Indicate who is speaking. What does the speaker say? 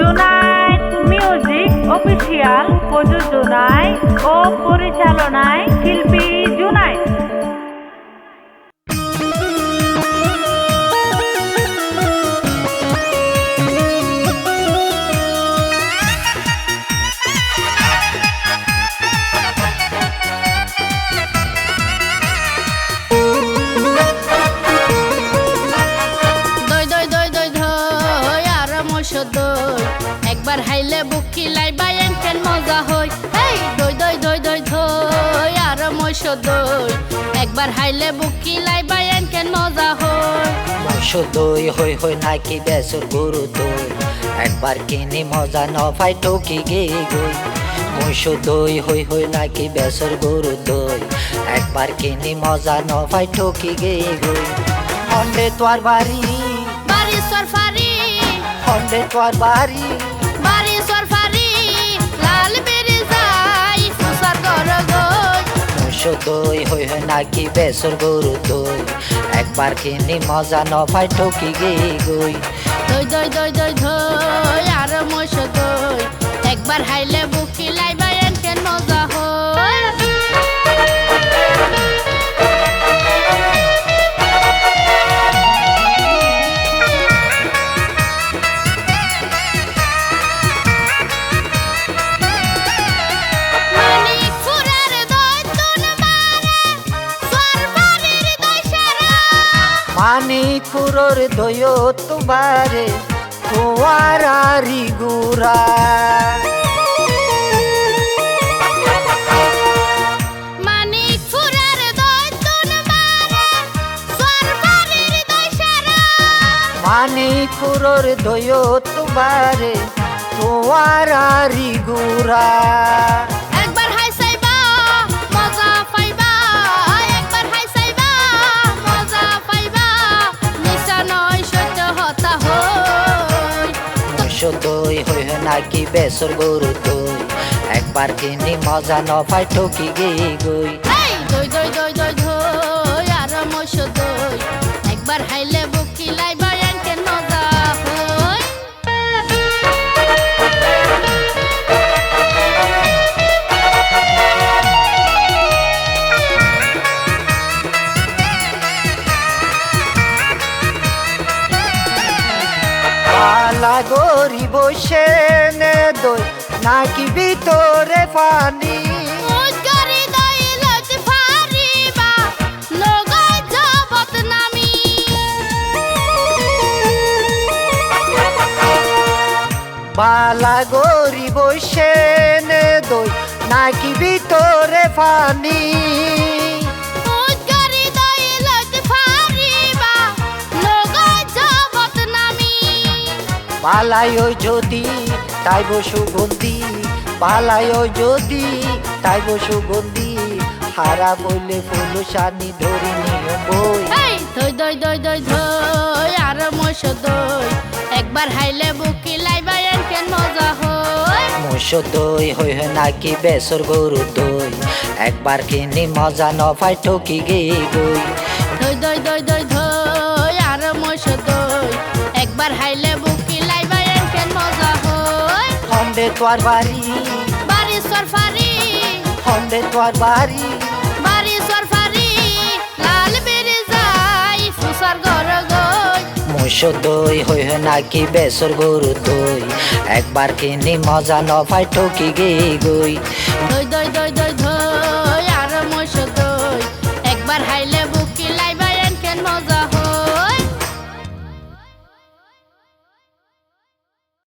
Speaker 1: Junaid music official প্রযোজনায় ও পরিচালনায় শিল্পী
Speaker 2: হাইলে বুকি লাই বায়ান কেন মজা হই। এই দই দই দই দই দই আর মশ দই। একবার হাইলে বুকি লাই বায়ান কেন মজা হই।
Speaker 3: মশ দই হই হই নাকি বেসর গরু দই। একবার কিনি মজা ন পাই ঠকি গে গই। মশ দই হই হই নাকি বেসর গরু দই। একবার কিনি মজা ন পাই ঠকি গে গই। হন্ডে তোর বাড়ি।
Speaker 2: বাড়ি সরফারি
Speaker 3: হন্ডে তোর বাড়ি
Speaker 2: বাড়ি।
Speaker 3: দই হই হই নাকি বেসর গরু দই একবার কিনি মজা ন ভাই ঠকি গে গই।
Speaker 2: দই দই দই দই দই আর মশ দই একবার হাইলে বুকি লাই
Speaker 3: মানিকুরোর দয়ো তুবারে তোয়ারি গুরা
Speaker 2: সারা।
Speaker 3: মানিকুরোর দয়ো তুবারে তোয়ারি গুরা দই হই নাকি বেসর গরু দই একবার কিনি মজা ন পাই ঠকি গে গই
Speaker 2: জয় জয় জয় দই
Speaker 3: পালা গরি বসে নে দই নাকি ভিতরে পানি বালা গরি বসে নে দই নাকি ভিতরে পানি পালায় যদি তাইব সুগন্ধি। পালায় যদি তাইব সুগন্ধি। হারা বইলে ফুল সানি ধরি নিয়ে বই।
Speaker 2: দই দই দই দই দই আর মশ দই। একবার হাইলে বুকি লাইবা কেন মজা হই
Speaker 3: মোষ দই হই নাকি বেসর গরু দই। একবার কিনি মজা ন পাই ঠকি গে গই
Speaker 2: দই দই দই দই দই আর মশ দই। একবার হাইলে
Speaker 3: হন্ডে তোর বাড়ি।
Speaker 2: বাড়ি সরফারি
Speaker 3: হন্ডে তোর বাড়ি।
Speaker 2: বাড়ি সরফারি লাল বেরি যাই ফুসার গর গই।
Speaker 3: দই হই নাকি বেসর গরু দই। একবার কিনি মজা ন পাই ঠকি গে গই
Speaker 2: দই দই দই দই দই।